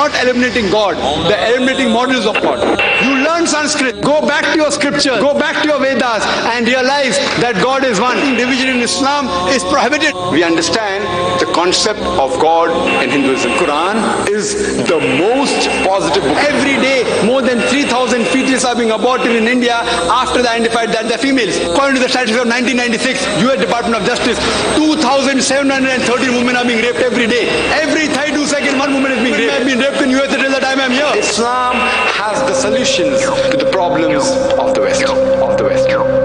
not eliminating God, they're eliminating models of God. You learn Sanskrit, go back to your scripture, go back to your Vedas, and realize that God is one. Division in Islam is prohibited. We understand the concept of God in Hinduism. Quran is the most positive book. Every day, more than 3,000 fetuses are being aborted in India after they identified that they're females. According to the statistics of 1996, U.S. Department of Justice, 2,730 women are being raped every day. Every 32 seconds, one woman is being raped. The time I'm here. Islam has the solutions to the problems of the West. Of the West.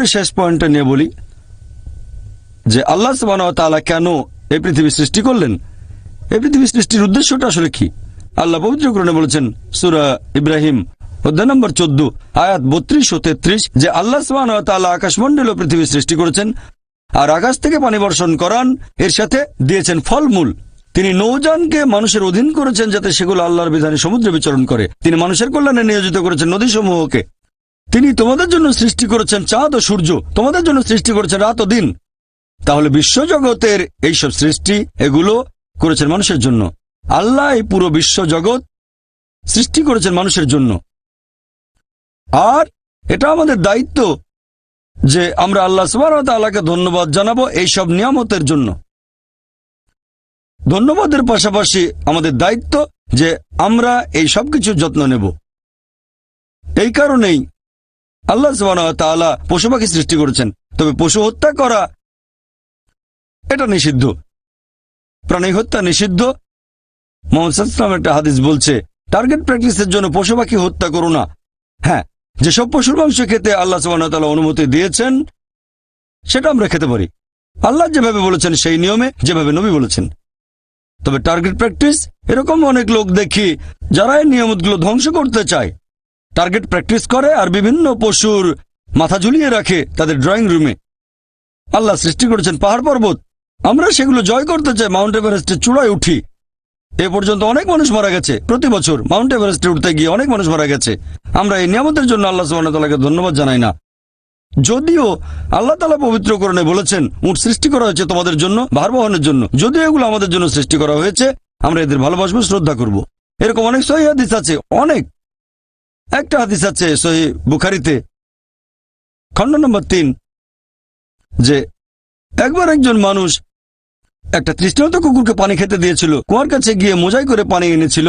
এবারে শেষ পয়েন্টটা নিয়ে বলি যে আল্লাহ তাআলা কেন এই পৃথিবী সৃষ্টি করলেন? এই পৃথিবী সৃষ্টির উদ্দেশ্যটা আসলে কি? আল্লাহ পবিত্রকরণে বলেছেন, সুরা ইব্রাহিম, অধ্যায় নম্বর চোদ্দ, আয়াত বত্রিশ ও তেত্রিশ, যে আল্লাহ সুবাহ তাআলা আকাশমণ্ডল ও পৃথিবী সৃষ্টি করেছেন আর আকাশ থেকে পানি বর্ষণ করান, এর সাথে দিয়েছেন ফলমূল। তিনি নৌযানকে মানুষের অধীন করেছেন যাতে সেগুলো আল্লাহর বিধানে সমুদ্রে বিচরণ করে। তিনি মানুষের কল্যাণে নিয়োজিত করেছেন নদীসমূহকে। তিনি তোমাদের জন্য সৃষ্টি করেছেন চাঁদ ও সূর্য। তোমাদের জন্য সৃষ্টি করেছেন রাত ও দিন। তাহলে বিশ্বজগতের এইসব সৃষ্টি এগুলো করেছেন মানুষের জন্য। আল্লাহ এই পুরো বিশ্বজগৎ সৃষ্টি করেছেন মানুষের জন্য। আর এটা আমাদের দায়িত্ব যে আমরা আল্লাহ সুবাহ আল্লাহকে ধন্যবাদ জানাব এইসব নিয়ামতের জন্য। ধন্যবাদের পাশাপাশি আমাদের দায়িত্ব যে আমরা এই সব কিছুর যত্ন নেব। এই কারণেই আল্লাহ তাআলা পশু পাখি সৃষ্টি করেছেন। তবে পশু হত্যা করা, এটা নিষিদ্ধ। প্রাণী হত্যা নিষিদ্ধ। মোহাম্মদ একটা হাদিস বলছে টার্গেট প্র্যাকটিসের জন্য পশু পাখি হত্যা করো না। হ্যাঁ যেসব পশুর মাংস খেতে আল্লাহ তাআলা অনুমতি দিয়েছেন, সেটা আমরা খেতে পারি। আল্লাহ যেভাবে বলেছেন, সেই নিয়মে যেভাবে নবী বলেছেন। তবে টার্গেট প্র্যাকটিস এরকম অনেক লোক দেখি, যারা এই নিয়মতগুলো ধ্বংস করতে চায় টার্গেট প্র্যাকটিস করে আর বিভিন্ন পশুর মাথা ঝুলিয়ে রাখে তাদের ড্রয়িং রুমে আল্লাহ সৃষ্টি করেছেন পাহাড় পর্বত। আমরা সেগুলো জয় করতে চাই মাউন্ট এভারেস্টের চূড়ায় উঠি। এ পর্যন্ত অনেক মানুষ মারা গেছে। প্রতি বছর মাউন্ট এভারেস্টে উঠতে গিয়ে অনেক মানুষ মারা গেছে। আমরা এই নিয়ামতের জন্য আল্লাহ সুবাহকে ধন্যবাদ জানাই না। যদিও আল্লাহ তালা পবিত্রকরণে বলেছেন উঠ সৃষ্টি করা হয়েছে তোমাদের জন্য, ভার বহনের জন্য। যদিও এগুলো আমাদের জন্য সৃষ্টি করা হয়েছে, আমরা এদের ভালোবাসবো, শ্রদ্ধা করব। এরকম অনেক সহি হাদিস আছে, অনেক। একটা হাদিস আছে সহি বুখারিতে। খণ্ড নম্বর তিন, যে একবার একজন মানুষ একটা তৃষ্ণান্ত কুকুরকে পানি খেতে দিয়েছিল, কুয়ার কাছে গিয়ে মোজাই করে পানি এনেছিল,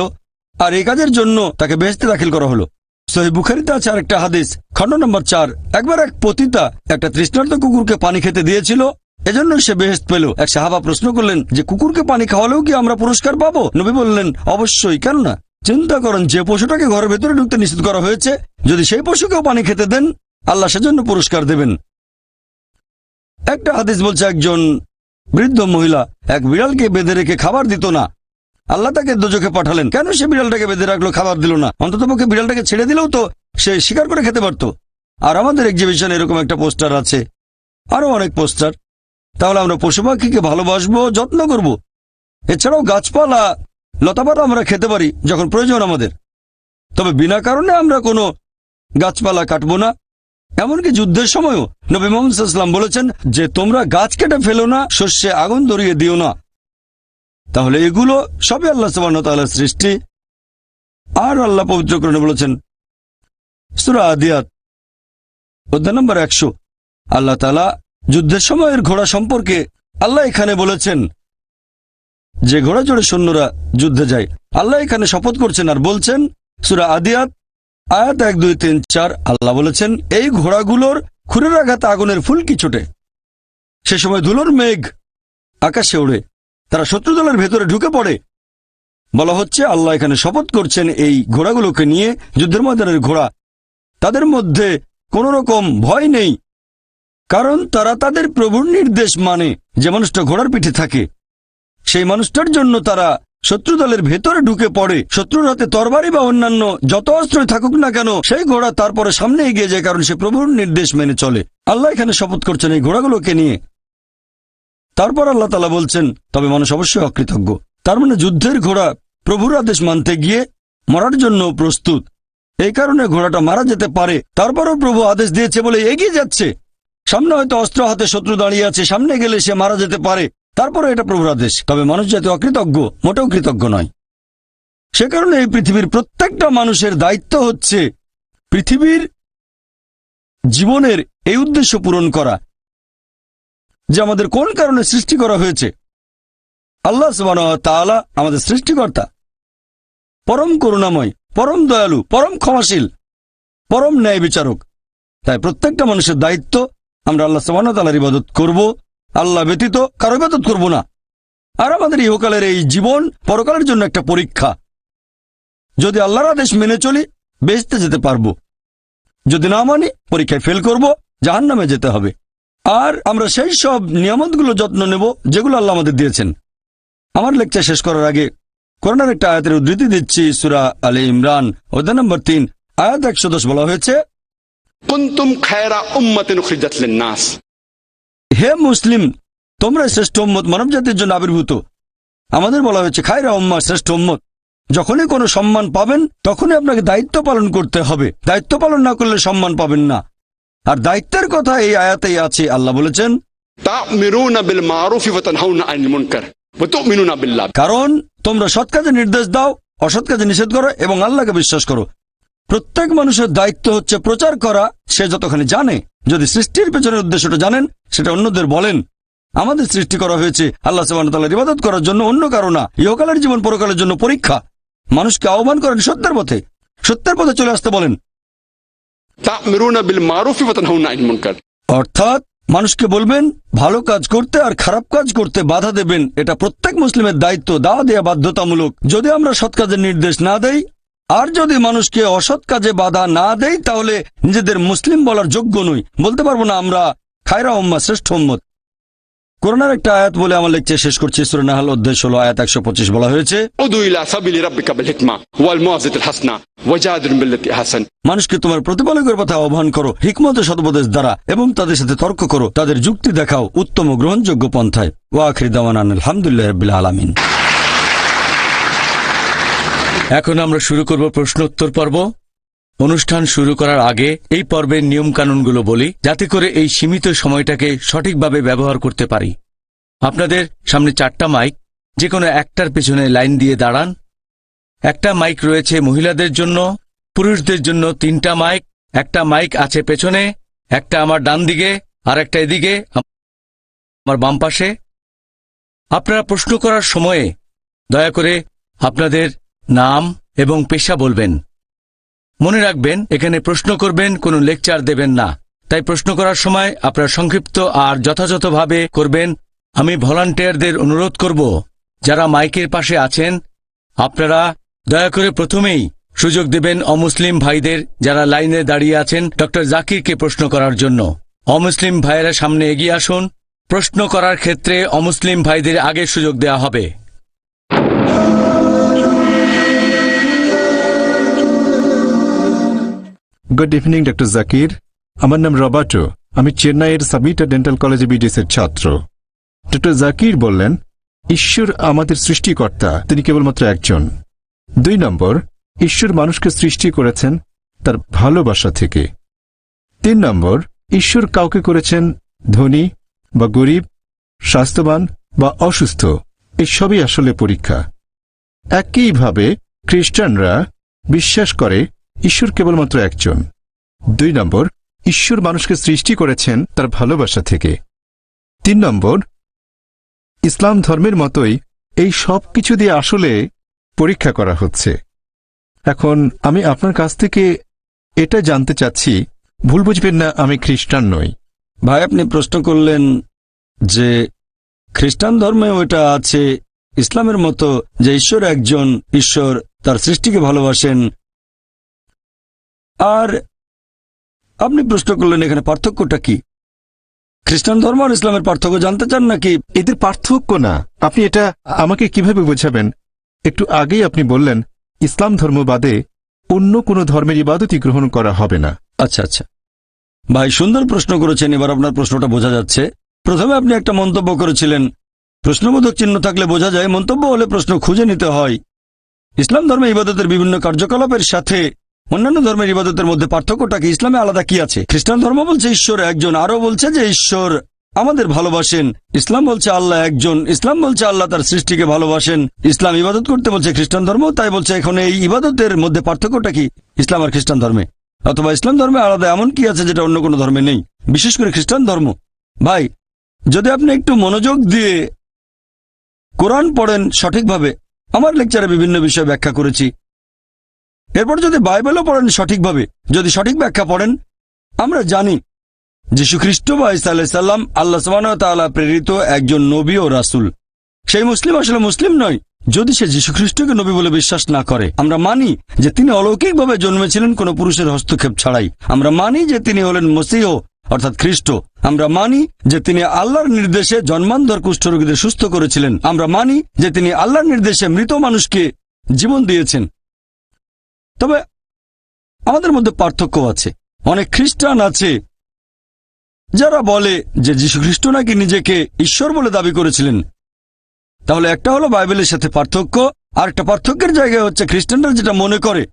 আর এই কাজের জন্য তাকে বেহেস্তে দাখিল করা হলো। সহি বুখারিতে আছে আরেকটা হাদিস, খণ্ড নম্বর চার, একবার এক পতিতা একটা তৃষ্ণার্ত কুকুরকে পানি খেতে দিয়েছিল, এজন্য সে বেহেস্ত পেল। এক সাহাবা প্রশ্ন করলেন, যে কুকুরকে পানি খাওয়ালেও কি আমরা পুরস্কার পাবো? নবী বললেন, অবশ্যই কেন না চিন্তা করেন যে পশুটাকে ঘরের ভেতরে ঢুকতে নিষেধ করা হয়েছে, যদি সেই পশুকেও পানি খেতে দেন, আল্লাহ সেজন্য পুরস্কার দেবেন। একটা হাদিস বলছে, একজন বৃদ্ধ মহিলা এক বিড়ালকে বেঁধে রেখে খাবার দিত না। আল্লাহ তাকে দোজখে পাঠালেন, কেন সে বিড়ালটাকে বেঁধে রাখল, খাবার দিল না? অন্তত পক্ষে বিড়ালটাকে ছেড়ে দিলেও তো সে শিকার করে খেতে পারত। আর আমাদের এক্সিবিশন এরকম একটা পোস্টার আছে, আরও অনেক পোস্টার তাহলে আমরা পশু পাখিকে ভালোবাসবো, যত্ন করব। এছাড়াও গাছপালা লতাপাতা আমরা খেতে পারি যখন প্রয়োজন আমাদের। তবে বিনা কারণে আমরা কোনো গাছপালা কাটবো না। এমনকি যুদ্ধের সময়ও নবী মোহাম্মদ ইসলাম বলেছেন যে, তোমরা গাছ কেটে ফেলো না, শস্যে আগুন ধরিয়ে দিও না। তাহলে এগুলো সবই আল্লাহ সুবাহর সৃষ্টি। আর আল্লাহ পবিত্রকরণে বলেছেন, সুরা আদিয়াত, অধ্যায় নম্বর একশো। আল্লাহ তালা যুদ্ধের সময়ের ঘোড়া সম্পর্কে আল্লাহ এখানে বলেছেন যে ঘোড়া জোড়ে সৈন্যরা যুদ্ধে যায়। আল্লাহ এখানে শপথ করছেন আর বলছেন, সুরা আদিয়াত, আয়াত এক, দুই, তিন, চার, আল্লাহ বলেছেন, এই ঘোড়াগুলোর খুরের আঘাতে আগুনের ফুলকি ছোটে? সে সময় ধুলোর মেঘ আকাশে ওড়ে, তারা শত্রু দলের ভেতরে ঢুকে পড়ে। বলা হচ্ছে, আল্লাহ এখানে শপথ করছেন এই ঘোড়াগুলোকে নিয়ে যুদ্ধের ময়দানের ঘোড়া। তাদের মধ্যে কোন রকম ভয় নেই, কারণ তারা তাদের প্রভুর নির্দেশ মানে যে মানুষটা ঘোড়ার পিঠে থাকে। সেই মানুষটার জন্য তারা শত্রু দলের ভেতরে ঢুকে পড়ে, শত্রুর হাতে তরবারি বা অন্যান্য যত অস্ত্রই থাকুক না কেন, সেই ঘোড়া তারপরে সামনে এগিয়ে যায় কারণ সে প্রভুর নির্দেশ মেনে চলে। আল্লাহ এখানে শপথ করছেন এই ঘোড়াগুলোকে নিয়ে। তারপর আল্লাহ তালা বলছেন, তবে মানুষ অবশ্যই অকৃতজ্ঞ। তার মানে যুদ্ধের ঘোড়া প্রভুর আদেশ মানতে গিয়ে মরার জন্য প্রস্তুত। এই কারণে ঘোড়াটা মারা যেতে পারে। তারপরও প্রভু আদেশ দিয়েছে বলে এগিয়ে যাচ্ছে। সামনে হয়তো অস্ত্র হাতে শত্রু দাঁড়িয়ে আছে, সামনে গেলে সে মারা যেতে পারে। তারপরে এটা প্রভুর আদেশ। তবে মানুষ যাতে অকৃতজ্ঞ, মোটেও কৃতজ্ঞ নয়। সে কারণে এই পৃথিবীর প্রত্যেকটা মানুষের দায়িত্ব হচ্ছে পৃথিবীর জীবনের এই উদ্দেশ্য পূরণ করা, যে আমাদের কোন কারণে সৃষ্টি করা হয়েছে। আল্লাহ তাআলা আমাদের সৃষ্টিকর্তা। পরম করুণাময়, পরম দয়ালু, পরম ক্ষমাশীল, পরম ন্যায় বিচারক তাই প্রত্যেকটা মানুষের দায়িত্ব আমরা আল্লাহ তাআলার ইবাদত করব। আল্লাহ ব্যতীত কারও ইবাদত করব না। আর আমাদের ইহকালের এই জীবন পরকালের জন্য একটা পরীক্ষা। যদি আল্লাহর আদেশ মেনে চলি, বেচতে যেতে পারব। যদি না মানি, পরীক্ষায় ফেল করব, জাহান্নামে যেতে হবে। আর আমরা সেই সব নিয়ামতগুলো যত্ন নেব, যেগুলো আল্লাহ আমাদের দিয়েছেন। আমার লেকচার শেষ করার আগে করোনার একটা আয়াতের উদ্ধৃতি দিচ্ছি, সুরা আলী ইমরান, অধ্যায় নম্বর তিন, আয়াত একশো দশ বলা হয়েছে খায়রা লিন-নাস হে মুসলিম তোমরা শ্রেষ্ঠ উম্মত মানব জাতির জন্য আবির্ভূত। আমাদের বলা হয়েছে খায়রা উম্মা শ্রেষ্ঠ উম্মত। যখনই কোনো সম্মান পাবেন তখনই আপনাকে দায়িত্ব পালন করতে হবে। দায়িত্ব পালন না করলে সম্মান পাবেন না। আর দায়িত্বের কথা এই আয়াতেই আছে আল্লাহ বলেছেন কারণ তোমরা সৎ কাজে নির্দেশ দাও অসৎ কাজে নিষেধ করো এবং আল্লাহকে বিশ্বাস করো। প্রত্যেক মানুষের দায়িত্ব হচ্ছে প্রচার করা সে যতখানি জানে। যদি সৃষ্টির পেছনের উদ্দেশ্যটা জানেন সেটা অন্যদের বলেন। আমাদের সৃষ্টি করা হয়েছে আল্লাহ সাবান ইবাদত করার জন্য অন্য কারও না। ইহকালের জীবন পরকালের জন্য পরীক্ষা। মানুষকে আহ্বান করেন সত্যের পথে। সত্যের পথে চলে আসতে বলেন। অর্থাৎ মানুষকে বলবেন ভালো কাজ করতে আর খারাপ কাজ করতে বাধা দেবেন। এটা প্রত্যেক মুসলিমের দায়িত্ব দাওয়া দেয়া বাধ্যতামূলক। যদি আমরা সৎ কাজের নির্দেশ না দেই আর যদি মানুষকে অসৎ কাজে বাধা না দেই তাহলে নিজেদের মুসলিম বলার যোগ্য নই। বলতে পারব না আমরা খায়রা উম্মা শ্রেষ্ঠ উম্মত। করোনার একটা আয়াত বলে আমার লেকচার শেষ করছি সুরনাহাল অধ্যায় ষোলো আয়াত একশো পঁচিশ বলা হয়েছে মানুষকে তোমার প্রতিপালকের কথা আহ্বান করো হিকমত ও সদুপদেশ দ্বারা এবং তাদের সাথে তর্ক করো তাদের যুক্তি দেখাও উত্তম গ্রহণযোগ্য পন্থায়। ওয়াখির দাওয়ান আলহামদুলিল্লাহ রবিল আলমিন। এখন আমরা শুরু করব প্রশ্নোত্তর পর্ব। অনুষ্ঠান শুরু করার আগে এই পর্বের নিয়ম কানুনগুলো বলি, যাতে করে এই সীমিত সময়টাকে সঠিকভাবে ব্যবহার করতে পারি। আপনাদের সামনে চারটা মাইক যে কোনো একটার পেছনে লাইন দিয়ে দাঁড়ান। একটা মাইক রয়েছে মহিলাদের জন্য, পুরুষদের জন্য তিনটা মাইক, একটা মাইক আছে পেছনে, একটা আমার ডান দিকে, আর একটা এদিকে, আমার বাম পাশে। আপনারা প্রশ্ন করার সময়ে দয়া করে আপনাদের নাম এবং পেশা বলবেন। মনে রাখবেন, এখানে প্রশ্ন করবেন, কোনো লেকচার দেবেন না। তাই প্রশ্ন করার সময় আপনারা সংক্ষিপ্ত আর যথাযথভাবে করবেন। আমি ভলান্টিয়ারদের অনুরোধ করব, যারা মাইকের পাশে আছেন, আপনারা দয়া করে প্রথমেই সুযোগ দেবেন অমুসলিম ভাইদের যারা লাইনে দাঁড়িয়ে আছেন, ডক্টর জাকিরকে প্রশ্ন করার জন্য। অমুসলিম ভাইয়েরা সামনে এগিয়ে আসুন। প্রশ্ন করার ক্ষেত্রে অমুসলিম ভাইদের আগে সুযোগ দেওয়া হবে। গুড ইভিনিং ডক্টর জাকির আমার নাম রবার্টো। আমি চেন্নাইয়ের সাবিটা ডেন্টাল কলেজে বিডিএসের ছাত্র। ডক্টর জাকির বললেন, ঈশ্বর আমাদের সৃষ্টিকর্তা, তিনি কেবলমাত্র একজন। দুই নম্বর, ঈশ্বর মানুষকে সৃষ্টি করেছেন তার ভালোবাসা থেকে। তিন নম্বর, ঈশ্বর কাউকে করেছেন ধনী বা গরিব, স্বাস্থ্যবান বা অসুস্থ এসবই আসলে পরীক্ষা। একইভাবে খ্রিস্টানরা বিশ্বাস করে ঈশ্বর কেবলমাত্র একজন। দুই নম্বর, ঈশ্বর মানুষকে সৃষ্টি করেছেন তার ভালোবাসা থেকে। তিন নম্বর, ইসলাম ধর্মের মতোই এই সব কিছু দিয়ে আসলে পরীক্ষা করা হচ্ছে। এখন আমি আপনার কাছ থেকে এটা জানতে চাচ্ছি, ভুল বুঝবেন না, আমি খ্রিস্টান নই। ভাই, আপনি প্রশ্ন করলেন যে খ্রিস্টান ধর্মে এটা আছে, ইসলামের মতো যে ঈশ্বর একজন, ঈশ্বর তার সৃষ্টিকে ভালোবাসেন আর আপনি প্রশ্ন করলেন এখানে পার্থক্যটা কি? খ্রিস্টান ধর্ম আর ইসলামের পার্থক্য জানতে চান নাকি? এদের পার্থক্য না। আপনি এটা আমাকে কীভাবে বোঝাবেন? একটু আগেই আপনি বললেন ইসলাম ধর্ম বাদে অন্য কোনো ধর্মের ইবাদতই গ্রহণ করা হবে না। আচ্ছা আচ্ছা। ভাই সুন্দর প্রশ্ন করেছেন এবার আপনার প্রশ্নটা বোঝা যাচ্ছে। প্রথমে আপনি একটা মন্তব্য করেছিলেন। প্রশ্নবোধক চিহ্ন থাকলে বোঝা যায় মন্তব্য হলে প্রশ্ন খুঁজে নিতে হয়। ইসলাম ধর্মে ইবাদতের বিভিন্ন কার্যকলাপের সাথে অন্যান্য ধর্মের ইবাদতের মধ্যে পার্থক্যটা কি? ইসলামে আলাদা কি আছে? খ্রিস্টান ধর্ম বলছে ঈশ্বর একজন, আরও বলছে যে ঈশ্বর আমাদের ভালোবাসেন। ইসলাম বলছে আল্লাহ একজন, ইসলাম বলছে আল্লাহ তার সৃষ্টিকে ভালোবাসেন। ইসলাম ইবাদত করতে বলছে খ্রিস্টান ধর্ম, তাই বলছে এখন এই ইবাদতের মধ্যে পার্থক্যটা কি? ইসলাম আর খ্রিস্টান ধর্মে। অথবা ইসলাম ধর্মে আলাদা এমন কি আছে যেটা অন্য কোনো ধর্মে নেই? বিশেষ করে খ্রিস্টান ধর্ম। ভাই, যদি আপনি একটু মনোযোগ দিয়ে কোরআন পড়েন সঠিকভাবে, আমার লেকচারে বিভিন্ন বিষয় ব্যাখ্যা করেছি। এরপর যদি বাইবেলও পড়েন সঠিকভাবে, যদি সঠিক ব্যাখ্যা পড়েন, আমরা জানি যীশু খ্রিস্ট বা ইসা আলাইসাল্লাম আল্লাহ সাল্লাহ প্রেরিত একজন নবী ও রাসুল। সেই মুসলিম আসলে মুসলিম নয়, যদি সে যীশু খ্রিস্টকে নবী বলে বিশ্বাস না করে। আমরা মানি যে তিনি অলৌকিকভাবে জন্মেছিলেন, কোনো পুরুষের হস্তক্ষেপ ছাড়াই। আমরা মানি যে তিনি হলেন মসিহ, অর্থাৎ খ্রিস্ট। আমরা মানি যে তিনি আল্লাহর নির্দেশে জন্মান্ধর কুষ্ঠরোগীদের সুস্থ করেছিলেন। আমরা মানি যে তিনি আল্লাহর নির্দেশে মৃত মানুষকে জীবন দিয়েছেন। তবে আমাদের মধ্যে পার্থক্য আছে। অনেক খ্রিস্টান আছে যারা বলে যে যীশুখ্রিস্ট নাকি নিজেকে ঈশ্বর বলে দাবি করেছিলেন। তাহলে একটা হলো বাইবেলের সাথে পার্থক্য আর একটা পার্থক্যের জায়গায় হচ্ছে খ্রিস্টানরা যেটা মনে করে,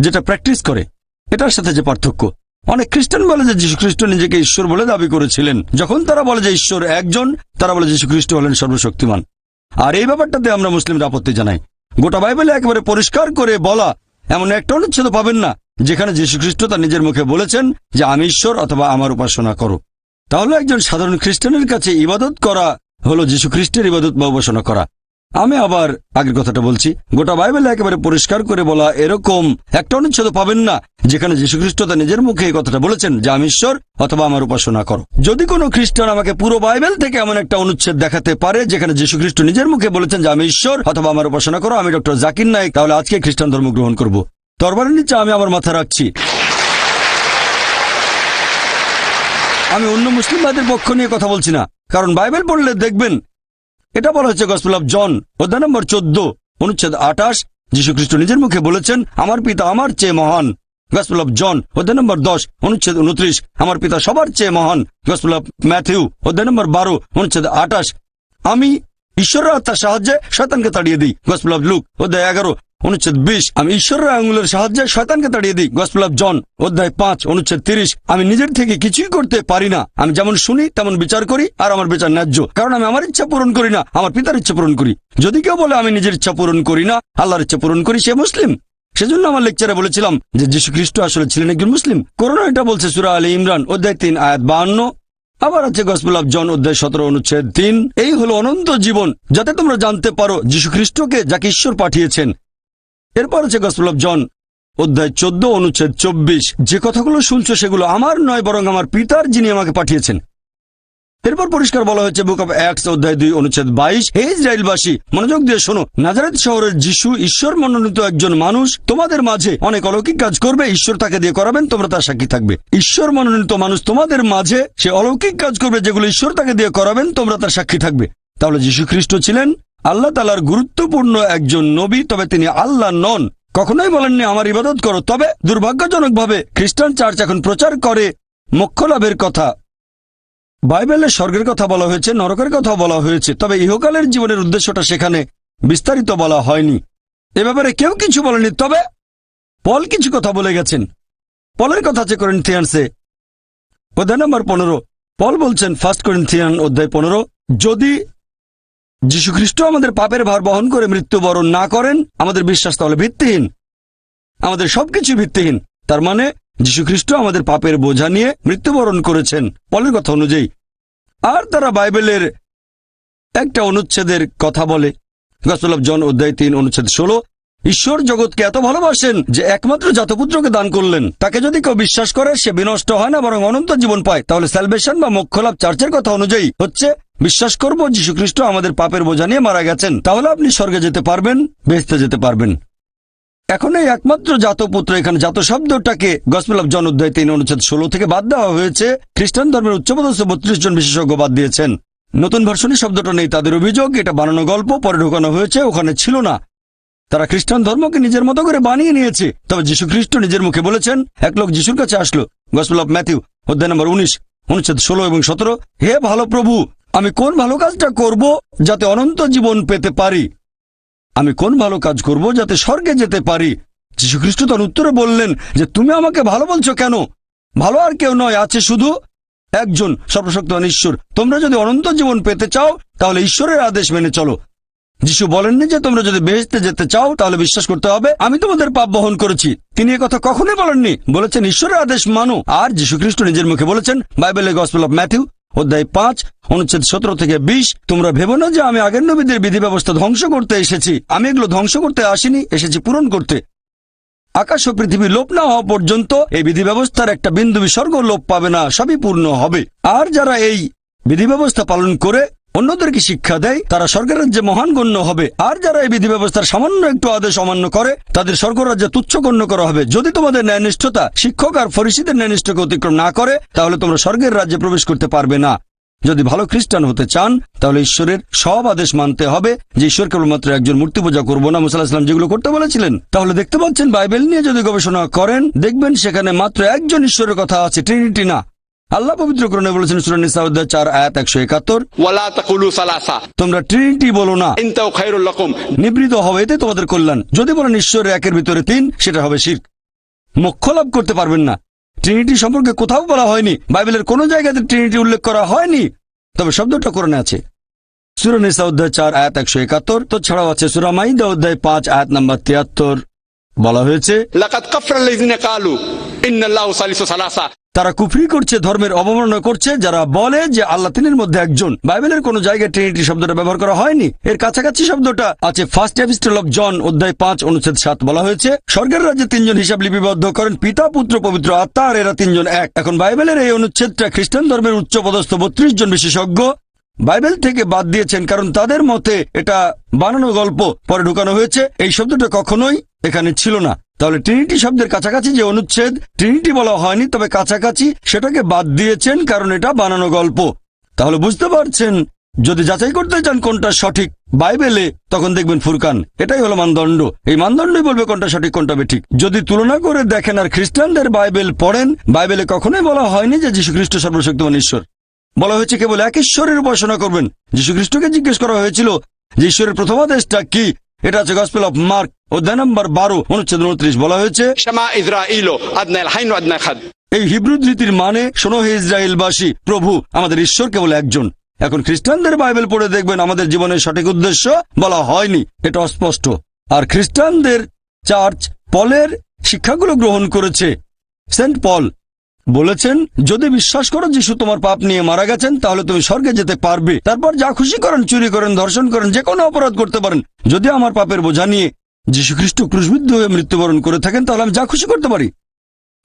যেটা প্র্যাকটিস করে, এটার সাথে যে পার্থক্য। অনেক খ্রিস্টান বলে যে যীশুখ্রিস্ট নিজেকে ঈশ্বর বলে দাবি করেছিলেন। যখন তারা বলে যে ঈশ্বর একজন, তারা বলে যীশুখ্রিস্ট হলেন সর্বশক্তিমান। আর এই ব্যাপারটাতে আমরা মুসলিমরা আপত্তি জানাই। গোটা বাইবেলে একেবারে পরিষ্কার করে বলা এমন একটা অনুচ্ছেদ পাবেন না, যেখানে যীশুখ্রিস্ট তার নিজের মুখে বলেছেন যে, আমি ঈশ্বর অথবা আমার উপাসনা করো। তাহলে একজন সাধারণ খ্রিস্টানের কাছে ইবাদত করা হলো যীশু খ্রিস্টের ইবাদত বা উপাসনা করা। আমি আবার আগের কথাটা বলছি। গোটা বাইবেলে একেবারে পরিষ্কার করে বলা এরকম একটা অনুচ্ছেদ পাবেন না, যেখানে যীশুখ্রিস্ট তার নিজের মুখে এই কথাটা বলেছেন যে, আমি ঈশ্বর, অথবা আমার উপাসনা করো। যদি কোনো খ্রিস্টান আমাকে পুরো বাইবেল থেকে এমন একটা অনুচ্ছেদ দেখাতে পারে, যেখানে যীশুখ্রিস্ট নিজের মুখে বলেছেন যে, আমি ঈশ্বর, অথবা আমার উপাসনা করো, আমি ডক্টর জাকির নাইক, তাহলে আজকে খ্রিস্টান ধর্ম গ্রহণ করব। তরবারের নিচে আমি আমার মাথা রাখছি। আমি অন্য মুসলিম ভাইদের পক্ষ নিয়ে কথা বলছি না, কারণ বাইবেল পড়লে দেখবেন এটা বলা হচ্ছে গসপেল অফ জন অধ্যায় নম্বর চোদ্দ, অনুচ্ছেদ আঠাশ। যীশুখ্রিস্ট নিজের মুখে বলেছেন, আমার পিতা আমার চেয়ে মহান। গসপেল অফ জন অধ্যায় নম্বর দশ, অনুচ্ছেদ উনত্রিশ, আমার পিতা সবার চেয়ে মহান। গসপেল অফ ম্যাথিউ অধ্যায় নম্বর বারো, অনুচ্ছেদ আঠাশ, আমি ঈশ্বরের আত্মার সাহায্যে শয়তানকে তাড়িয়ে দিই। গসপেল অফ লুক অধ্যায় এগারো অনুচ্ছেদ বিশ, আমি ঈশ্বরের আঙুলের সাহায্যে শয়তানকে তাড়িয়ে দিই। গসপেল জন অধ্যায় পাঁচ, অনুচ্ছেদ তিরিশ, আমি নিজের থেকে কিছুই করতে পারি না। আমি যেমন শুনি, তেমন বিচার করি, আর আমার বিচার ন্যায্য। কারণ আমি আমার ইচ্ছা পূরণ করি না, আমার পিতার ইচ্ছা পূরণ করি। যদি কেউ বলে, আমি নিজের ইচ্ছা পূরণ করি না, আল্লাহর ইচ্ছা পূরণ করি, সে মুসলিম। সেজন্য আমার লেকচারে বলেছিলাম যে, যীশু খ্রিস্ট আসলে ছিলেন একজন মুসলিম। করোনা এটা বলছে সুরা আলী ইমরান, অধ্যায় তিন, আয়াত বাহান্ন। আবার আছে গসপুল জন অধ্যায় সতেরো, অনুচ্ছেদ তিন। এই হলো অনন্ত জীবন। যাতে তোমরা জানতে পারো, যীশু খ্রিস্টকে যাকে ঈশ্বর পাঠিয়েছেন এরপর আছে গসপুল অফ জন, অধ্যায় চোদ্দ, অনুচ্ছেদ চব্বিশ। যে কথাগুলো শুনছো সেগুলো আমার নয়, বরং আমার পিতার যিনি আমাকে পাঠিয়েছেন। এরপর পরিষ্কার বলা হয়েছে, বুক অফ অ্যাক্স অধ্যায় দুই, অনুচ্ছেদ বাইশ। হে ইসরায়েলবাসী, মনোযোগ দিয়ে শোনো, নাজারেত শহরের যিশু ঈশ্বর মনোনীত একজন মানুষ, তোমাদের মাঝে অনেক অলৌকিক কাজ করবে, ঈশ্বর তাকে দিয়ে করাবেন, তোমরা তার সাক্ষী থাকবে। ঈশ্বর মনোনীত মানুষ তোমাদের মাঝে সে অলৌকিক কাজ করবে, যেগুলো ঈশ্বর তাকে দিয়ে করাবেন, তোমরা তার সাক্ষী থাকবে। তাহলে যীশু খ্রিস্ট ছিলেন আল্লাহ তালার গুরুত্বপূর্ণ একজন নবী, তবে তিনি আল্লাহ নন। কখনোই বলেননি, আমার ইবাদত করো। তবে দুর্ভাগ্যজনকভাবে খ্রিস্টান চার্চ এখন প্রচার করে মোক্ষ লাভের কথা। বাইবেলে স্বর্গের কথা বলা হয়েছে, নরকের কথা বলা হয়েছে, তবে ইহকালের জীবনের উদ্দেশ্যটা সেখানে বিস্তারিত বলা হয়নি। এ ব্যাপারে কেউ কিছু বলেনি তবে পল কিছু কথা বলে গেছেন। পলের কথা আছে করেন্থিয়ানসে, অধ্যায় নম্বর পনেরো। পল বলছেন, ফার্স্ট করেন্থিয়ান অধ্যায় পনেরো, যদি যীশুখ্রিস্ট আমাদের পাপের ভার বহন করে মৃত্যুবরণ না করেন, আমাদের বিশ্বাস তাহলে ভিত্তিহীন। আমাদের সবকিছু ভিত্তিহীন। তার মানে যীশুখ্রিস্ট আমাদের পাপের বোঝা নিয়ে মৃত্যুবরণ করেছেন পলের কথা অনুযায়ী। আর তারা বাইবেলের একটা অনুচ্ছেদের কথা বলে। গসল অফ জন অধ্যায় তিন, অনুচ্ছেদ ষোলো, ঈশ্বর জগৎকে এত ভালোবাসেন যে একমাত্র জাতপুত্রকে দান করলেন। তাকে যদি কেউ বিশ্বাস করে, সে বিনষ্ট হয় না, বরং অনন্ত জীবন পায়। তাহলে স্যালভেশন বা মোক্ষলাভ চার্চের কথা অনুযায়ী হচ্ছে বিশ্বাস করব খ্রিস্ট আমাদের পাপের বোঝা নিয়ে মারা গেছেন। তাহলে আপনি স্বর্গে যেতে পারবেন বেহেস্তে যেতে পারবেন। এখন এই একমাত্র জাত পুত্র এখানে জাত শব্দটাকে গসপেল জন অধ্যায় তিন, অনুচ্ছেদ ষোলো থেকে বাদ দেওয়া হয়েছে। খ্রিস্টান ধর্মের উচ্চপদস্থ বত্রিশ জন বিশেষজ্ঞ বাদ দিয়েছেন। নতুন ভার্সনে শব্দটা নেই, তাদের অভিযোগ, এটা বানানো গল্প, পরে ঢোকানো হয়েছে, ওখানে ছিল না। তারা খ্রিস্টান ধর্মকে নিজের মতো করে বানিয়ে নিয়েছে। তবে যীশু খ্রিস্ট নিজের মুখে বলেছেন, এক লোক যিশুর কাছে আসলো, গসপেল ম্যাথিউ, অধ্যায় নম্বর উনিশ, অনুচ্ছেদ ষোলো এবং সতেরো, হে ভালো প্রভু আমি কোন ভালো কাজটা করব যাতে অনন্ত জীবন পেতে পারি? আমি কোন ভালো কাজ করব যাতে স্বর্গে যেতে পারি? যীশুখ্রিস্ট তার উত্তরে বললেন যে, তুমি আমাকে ভালো বলছো কেন? ভালো আর কেউ নয়, আছে শুধু একজন সর্বশক্তবান ঈশ্বর। তোমরা যদি অনন্ত জীবন পেতে চাও, তাহলে ঈশ্বরের আদেশ মেনে চলো। যিশু বলেননি যে, তোমরা যদি বেহেস্তে যেতে চাও, তাহলে বিশ্বাস করতে হবে, আমি তোমাদের পাপ বহন করেছি। তিনি কথা কখনোই বলেননি। বলেছেন, ঈশ্বরের আদেশ মানো। আর যীশুখ্রিস্ট নিজের মুখে বলেছেন, বাইবেলের গসপেল অফ ম্যাথিউ অধ্যায় পাঁচ, অনুচ্ছেদ সতেরো থেকে বিশ, তোমরা ভেবো না যে আমি আগের নবীদের বিধি ব্যবস্থা ধ্বংস করতে এসেছি। আমি এগুলো ধ্বংস করতে আসিনি, এসেছি পূরণ করতে। আকাশ ও পৃথিবী লোপ না হওয়া পর্যন্ত এই বিধি ব্যবস্থার একটা বিন্দু বিসর্গ লোপ পাবে না, সবই পূর্ণ হবে। আর যারা এই বিধি ব্যবস্থা পালন করে অন্যদেরকে শিক্ষা দেয়, তারা স্বর্গের রাজ্যে মহান গণ্য হবে। আর যারা এই বিধি ব্যবস্থার সামান্য একটু আদেশ অমান্য করে, তাদের স্বর্গরাজ্যে তুচ্ছ গণ্য করা হবে। যদি তোমাদের ন্যায়নিষ্ঠতা শিক্ষক আর ফরিসিদের ন্যায়নিষ্ঠকে অতিক্রম না করে, তাহলে তোমরা স্বর্গের রাজ্যে প্রবেশ করতে পারবে না। যদি ভালো খ্রিস্টান হতে চান, তাহলে ঈশ্বরের সব আদেশ মানতে হবে যে ঈশ্বর কেবলমাত্র একজন মূর্তি পূজা করব না। মুসাল্লাহ ইসলাম যেগুলো করতে বলেছিলেন, তাহলে দেখতে পাচ্ছেন বাইবেল নিয়ে যদি গবেষণা করেন, দেখবেন সেখানে মাত্র একজন ঈশ্বরের কথা আছে ট্রিনিটি না। আল্লাহ পবিত্র কোরআনে বলেছেন সূরা নিসা অধ্যায় 4 আয়াত 171 ওয়ালা তাকুলু সালাসা। তোমরা ট্রিনিটি বলো না। ইনতাও খায়রুল লাকুম। নিবৃত হবে এতে তোমাদের কল্যাণ। যদি বলেন ঈশ্বরের একের ভিতরে তিন সেটা হবে শিরক। মোক্ষ লাভ করতে পারবেন না। ট্রিনিটি সম্পর্কে কোথাও বলা হয়নি। বাইবেলের কোন জায়গাতে ট্রিনিটি উল্লেখ করা হয়নি। তবে শব্দটা কোরআনে আছে। সূরা নিসা অধ্যায় 4 আয়াত 171 তো ছাড়াও আছে সূরা মাইদা অধ্যায় 5 আয়াত নম্বর 73 বলা হয়েছে লাকাদ কাফরা লাযিনা কালু ইন্নাল্লাহু সালিসু সালাসা। তারা কুফরি করছে, ধর্মের অবমাননা করছে, যারা বলে যে আল্লাহ তিনের মধ্যে একজন। বাইবেলের কোন জায়গায় ট্রিনিটি শব্দটা ব্যবহার করা হয়নি। এর কাছাকাছি শব্দটা আছে ফার্স্ট এপিস্টল অফ জন অধ্যায় পাঁচ, অনুচ্ছেদ সাত বলা হয়েছে, স্বর্গের রাজ্যে তিনজন হিসাব লিপিবদ্ধ করেন, পিতা, পুত্র, পবিত্র আত্মা, আর এরা তিনজন এক। এখন বাইবেলের এই অনুচ্ছেদটা খ্রিস্টান ধর্মের উচ্চ পদস্থ বত্রিশ জন বিশেষজ্ঞ বাইবেল থেকে বাদ দিয়েছেন, কারণ তাদের মতে এটা বানানো গল্প, পরে ঢুকানো হয়েছে। এই শব্দটা কখনোই এখানে ছিল না। তাহলে ট্রিনিটি শব্দের কাছাকাছি যে অনুচ্ছেদ, ট্রিনিটি বলা হয়নি, তবে কাছাকাছি সেটাকে বাদ দিয়েছেন, কারণ এটা বানানো গল্প। তাহলে বুঝতে পারছেন, যদি যাচাই করতে চান কোনটা সঠিক বাইবেলে, তখন দেখবেন ফুরকান, এটাই হলো মানদণ্ড। এই মানদণ্ডই বলবে কোনটা সঠিক, কোনটা বেঠিক যদি তুলনা করে দেখেন আর খ্রিস্টানদের বাইবেল পড়েন, বাইবেলে কখনোই বলা হয়নি যে যীশু খ্রিস্ট সর্বশক্তিমান ঈশ্বর। বলা হয়েছে কেবল এক ঈশ্বরের উপাসনা করবেন। যীশু খ্রিস্টকে জিজ্ঞেস করা হয়েছিল যে ঈশ্বরের প্রথম আদেশটা কি? এটা আছে গসপেল অফ মার্ক অধ্যায় নম্বর বারো অনুচ্ছেদ উনত্রিশ। বলা হয়েছে এই হিব্রু রীতির মানে শোনো হে ইসরায়েলবাসী প্রভু আমাদের ঈশ্বর কেবল একজন। এখন খ্রিস্টানদের বাইবেল পড়ে দেখবেন আমাদের জীবনের সঠিক উদ্দেশ্য বলা হয়নি এটা অস্পষ্ট। আর খ্রিস্টানদের চার্চ পলের শিক্ষাগুলো গ্রহণ করেছে সেন্ট পল। বলেছেন, যদি বিশ্বাস করো যিশু তোমার পাপ নিয়ে মারা গেছেন, তাহলে তুমি স্বর্গে যেতে পারবে। তারপর যা খুশি করেন, চুরি করেন, ধর্ষণ করেন, যে কোনো অপরাধ করতে পারেন। যদি আমার পাপের বোঝা নিয়ে যীশু খ্রিস্ট ক্রুশবিদ্ধ হয়ে মৃত্যুবরণ করে থাকেন, তাহলে আমি যা খুশি করতে পারি।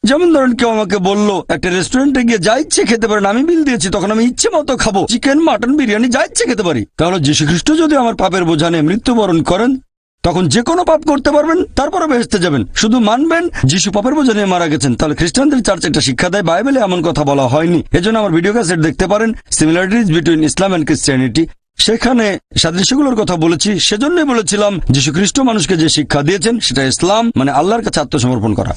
যেমন ধরেন কেউ আমাকে বলল, একটা রেস্টুরেন্টে গিয়ে যা ইচ্ছে খেতে পারেন, আমি বিল দিয়েছি, তখন আমি ইচ্ছে মতো খাব। চিকেন, মাটন, বিরিয়ানি, যা ইচ্ছে খেতে পারি। তাহলে যীশু খ্রিস্ট যদি আমার পাপের বোঝা নিয়ে মৃত্যুবরণ করেন তখন যে কোনো পাপ করতে পারবেন তারপরে বেহেস্তে যাবেন। শুধু মানবেন যিশু পাপের বোঝা নিয়ে মারা গেছেন। তাহলে খ্রিস্টানদের চার্চ একটা শিক্ষা দেয় বাইবেলে এমন কথা বলা হয়নি। এজন্য আমার ভিডিও ক্যাসেট দেখতে পারেন similarities between Islam and Christianity সেখানে সাদৃশ্যগুলোর কথা বলেছি সেজন্যই বলেছিলাম যীশু খ্রিস্ট মানুষকে যে শিক্ষা দিয়েছেন সেটা ইসলাম মানে আল্লাহর কাছে আত্মসমর্পণ করা।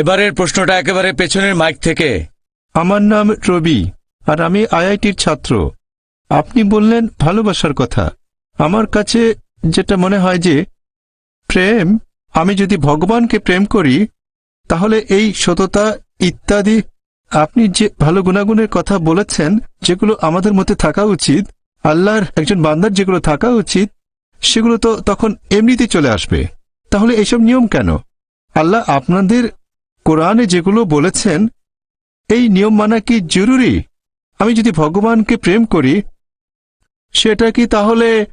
এবারের প্রশ্নটা একেবারে পেছনের মাইক থেকে। আমার নাম রবি আর আমি আইআইটির ছাত্র। আপনি বললেন ভালোবাসার কথা। আমার কাছে যেটা মনে হয় যে, প্রেম, আমি যদি ভগবানকে প্রেম করি, তাহলে এই সততা ইত্যাদি, আপনি যে ভালো গুণাগুণের কথা বলেছেন, যেগুলো আমাদের মধ্যে থাকা উচিত, আল্লাহর একজন বান্দার যেগুলো থাকা উচিত, সেগুলো তো তখন এমনিতেই চলে আসবে। তাহলে এইসব নিয়ম কেন? আল্লাহ আপনাদের কোরআনে যেগুলো বলেছেন, এই নিয়ম মানা কি জরুরি? আমি যদি ভগবানকে প্রেম করি, সেটা কি তাহলে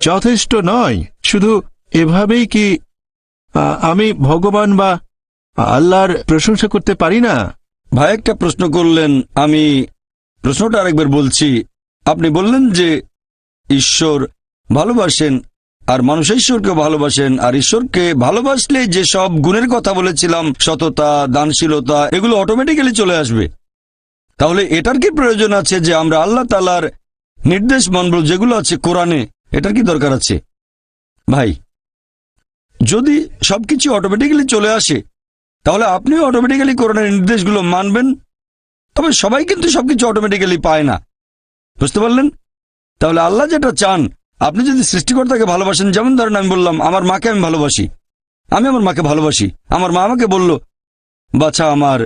যথেষ্ট নয়। শুধু এভাবেই কি আমি ভগবান বা আল্লাহর প্রশংসা করতে পারি না? ভাই, একটা প্রশ্ন করলেন, আমি প্রশ্নটা আরেকবার বলছি। আপনি বললেন যে ঈশ্বর ভালোবাসেন আর মানুষ ঈশ্বরকে ভালোবাসেন, আর ঈশ্বরকে ভালোবাসলে যে সব গুণের কথা বলেছিলাম, সততা, দানশীলতা, এগুলো অটোমেটিক্যালি চলে আসবে। তাহলে এটার কি প্রয়োজন আছে যে আমরা আল্লাহ তালার নির্দেশ মানব যেগুলো আছে কোরআনে এটার কি দরকার আছে? ভাই, যদি সবকিছু অটোমেটিক্যালি চলে আসে, তাহলে আপনিও অটোমেটিক্যালি করোনার নির্দেশগুলো মানবেন, তবে সবাই কিন্তু সবকিছু অটোমেটিক্যালি পায় না। বুঝতে পারলেন? তাহলে আল্লাহ যেটা চান, আপনি যদি সৃষ্টিকর্তাকে ভালোবাসেন, যেমন ধরেন আমি বললাম, আমার মাকে আমি ভালোবাসি। আমি আমার মাকে ভালোবাসি। আমার মা আমাকে বলল, বাছা, আমার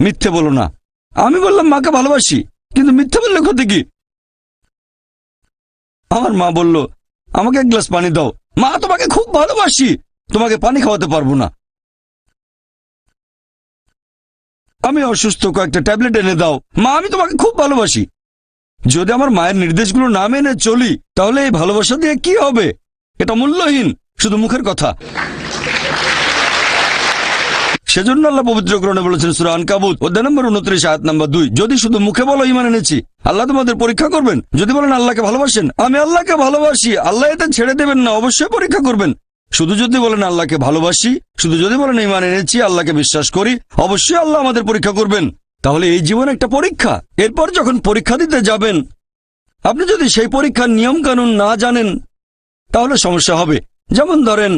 মিথ্যে বলো না। আমি বললাম, মাকে ভালোবাসি। কিন্তু মিথ্যে বললে ক্ষতি কি? আমার মা বলল, আমাকে এক গ্লাস পানি দাও। মা, তোমাকে খুব ভালোবাসি। তোমাকে পানি খাওয়াতে পারব না। আমি অসুস্থ, কয়েকটা ট্যাবলেট এনে দাও। মা, আমি তোমাকে খুব ভালোবাসি। যদি আমার মায়ের নির্দেশগুলো না মেনে চলি, তাহলে এই ভালোবাসা দিয়ে কি হবে? এটা মূল্যহীন, শুধু মুখের কথা। সেজন্য আল্লাহ পবিত্র গ্রহণে বলেছেন সুরা আনকাবুত, অধ্যায় নম্বর উনত্রিশ, আয়াত নম্বর দুই। যদি শুধু মুখে বলো ইমান এনেছি, আল্লাহ তোমাদের পরীক্ষা করবেন। যদি বলেন আল্লাহকে ভালোবাসেন, আমি আল্লাহকে ভালোবাসি, আল্লাহ এতে ছেড়ে দেবেন না, অবশ্যই পরীক্ষা করবেন। শুধু যদি বলেন আল্লাহকে ভালোবাসি, শুধু যদি বলেন ইমান এনেছি, আল্লাহকে বিশ্বাস করি, অবশ্যই আল্লাহ আমাদের পরীক্ষা করবেন। তাহলে এই জীবন একটা পরীক্ষা। এরপর যখন পরীক্ষা দিতে যাবেন, আপনি যদি সেই পরীক্ষার নিয়ম কানুন না জানেন, তাহলে সমস্যা হবে। যেমন ধরেন,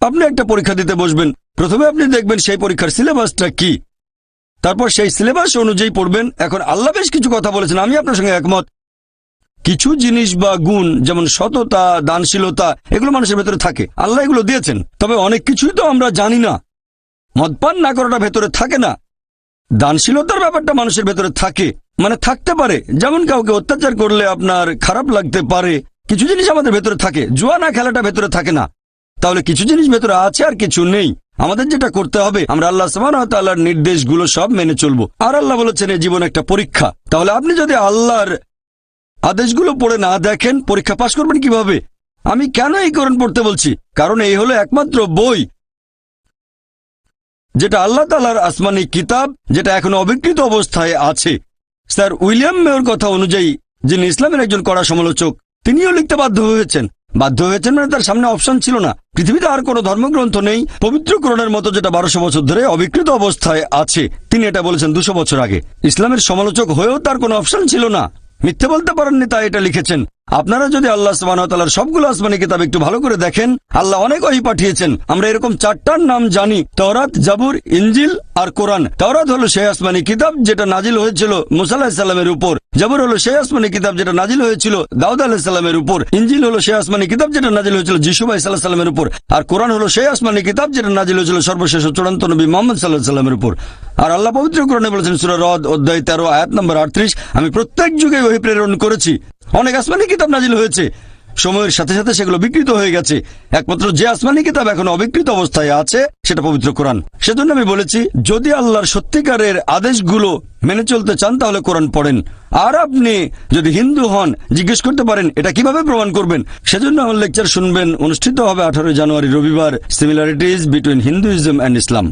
আপনি একটা পরীক্ষা দিতে বসবেন প্রথমে আপনি দেখবেন সেই পরীক্ষার সিলেবাসটা কি। তারপর সেই সিলেবাস অনুযায়ী পড়বেন। এখন আল্লাহ বেশ কিছু কথা বলেছেন, আমি আপনার সঙ্গে একমত। কিছু জিনিস বা গুণ, যেমন সততা, দানশীলতা, এগুলো মানুষের ভেতরে থাকে। আল্লাহ এগুলো দিয়েছেন। তবে অনেক কিছুই তো আমরা জানি না। মদপান না করাটা ভেতরে থাকে না। দানশীলতার ব্যাপারটা মানুষের ভেতরে থাকে। মানে থাকতে পারে। যেমন কাউকে অত্যাচার করলে আপনার খারাপ লাগতে পারে। কিছু জিনিস আমাদের ভেতরে থাকে। জুয়া না খেলাটা ভেতরে থাকে না। তাহলে কিছু জিনিস ভেতরে আছে আর কিছু নেই। আমাদের যেটা করতে হবে, আমরা আল্লাহ সামার নির্দেশগুলো সব মেনে চলবো। আর আল্লাহ বলেছেন এই জীবন একটা পরীক্ষা। তাহলে আপনি যদি আল্লাহর আদেশগুলো পড়ে না দেখেন, পরীক্ষা পাশ করবেন কীভাবে? আমি কেন এই করণ পড়তে বলছি? কারণ এই হলো একমাত্র বই যেটা আল্লাহ তালার আসমানি কিতাব, যেটা এখন অবিকৃত অবস্থায় আছে। স্যার উইলিয়াম মেয়র কথা অনুযায়ী, যিনি ইসলামের একজন কড়া সমালোচক, তিনিও লিখতে বাধ্য হয়েছেন। বাধ্য হয়েছেন মানে তার সামনে অপশন ছিল না। পৃথিবীতে আর কোনো ধর্মগ্রন্থ নেই। পবিত্র কোরআনের মতো যেটা বারোশো বছর ধরে অবিকৃত অবস্থায় আছে, তিনি এটা বলেছেন দুশো বছর আগে। ইসলামের সমালোচক হয়েও তার কোনো অপশন ছিল না। মিথ্যে বলতে পারেননি, তাই এটা লিখেছেন। আপনারা যদি আল্লাহ সুবাহতালার সবগুলো আসমানি কিতাব একটু ভালো করে দেখেন, আল্লাহ অনেক ওই পাঠিয়েছেন। আমরা এরকম চারটার নাম জানি, তওরাত, জাবুর ইঞ্জিল আর কোরআন। তওরাত হলো সেই আসমানি কিতাব যেটা নাজিল হয়েছিল মুসা আলাহিসাল্লামের উপর। জাবুর হলো সেই আসমানি কিতাব যেটা নাজিল হয়েছিল দাউদ আলাহিসাল্লামের উপর। ইঞ্জিল হলো সেই আসমানি কিতাব যেটা নাজিল হয়েছিল জিসুবাই সাল্লাহ সাল্লামের উপর। আর কোরআন হলো সেই আসমানি কিতাব যেটা নাজিল হয়েছিল সর্বশেষ চূড়ান্ত নবী মোহাম্মদ সাল্লাহ সাল্লামের উপর। আর আল্লাহ পবিত্র কোরআনে বলেছেন, সুরা রদ অধ্যায় তেরো, আয়াত নম্বর আটত্রিশ, আমি প্রত্যেক যুগে ওই প্রেরণ করেছি। অনেক আসমানি কিতাব নাজিল হয়েছে। সময়ের সাথে সাথে সেগুলো বিকৃত হয়ে গেছে। একমাত্র যে আসমানি কিতাব এখন অবিকৃত অবস্থায় আছে, সেটা পবিত্র কোরআন। সেজন্য আমি বলেছি, যদি আল্লাহর সত্যিকারের আদেশগুলো মেনে চলতে চান, তাহলে কোরআন পড়েন। আর আপনি যদি হিন্দু হন, জিজ্ঞেস করতে পারেন, এটা কীভাবে প্রমাণ করবেন? সেজন্য আমার লেকচার শুনবেন, অনুষ্ঠিত হবে আঠারোই জানুয়ারি, রবিবার। Similarities between Hinduism and Islam